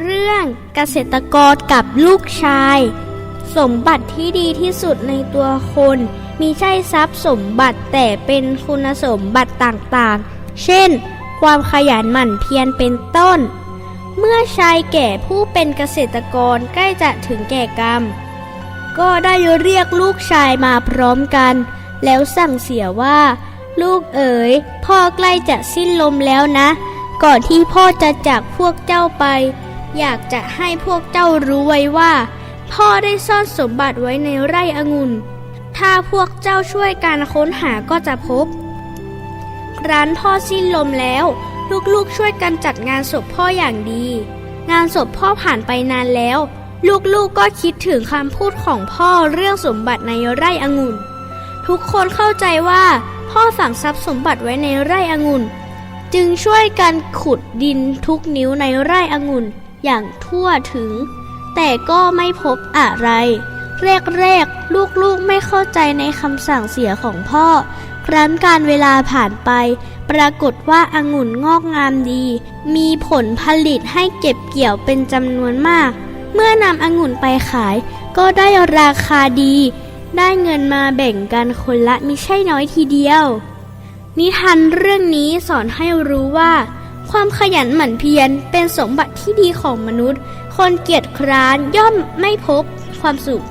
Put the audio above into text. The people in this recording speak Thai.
เรื่องเกษตรกรกับลูกชาย สมบัติที่ดีที่สุดในตัวคนมีใช่ทรัพย์สมบัติแต่เป็นคุณสมบัติต่างๆ เช่น ความขยันหมั่นเพียรเป็นต้น เมื่อชายแก่ผู้เป็นเกษตรกรใกล้จะถึงแก่กรรม ก็ได้เรียกลูกชายมาพร้อมกัน แล้วสั่งเสียว่า ลูกเอ๋ยพ่อใกล้จะสิ้นลมแล้วนะ ก่อนที่พ่อจะจากพวกเจ้าไป อยากจะให้พวกเจ้ารู้ไว้ว่า พ่อได้ซ่อนสมบัติไว้ในไร่องุ่น ถ้าพวกเจ้าช่วยการค้นหาก็จะพบ ร้านพ่อสิ้นลมแล้ว ลูกๆช่วยกันจัดงานศพพ่ออย่างดี งานศพพ่อผ่านไปนานแล้ว ลูกๆก็คิดถึงคำพูดของพ่อเรื่องสมบัติในไร่องุ่น ทุกคนเข้าใจว่า พ่อฝังทรัพย์สมบัติไว้ในไร่องุ่น จึงช่วยกันขุดดินทุกนิ้วในไร่องุ่น อย่างทั่วถึง แต่ก็ไม่พบอะไร แรกๆ ลูกๆไม่เข้าใจในคำสั่งเสียของพ่อ ครั้นการเวลาผ่านไป ปรากฏว่าอางุ่นงอกงามดี มีผลผลิตให้เก็บเกี่ยวเป็นจำนวนมาก เมื่อนำองุ่นไปขาย ก็ได้ราคาดี ได้เงินมาแบ่งกันคนละมิใช่น้อยทีเดียว นิทานเรื่องนี้สอนให้รู้ว่า ความขยันหมั่นเพียรเป็นสมบัติที่ดีของมนุษย์ คนเกียจคร้านย่อมไม่พบความสุข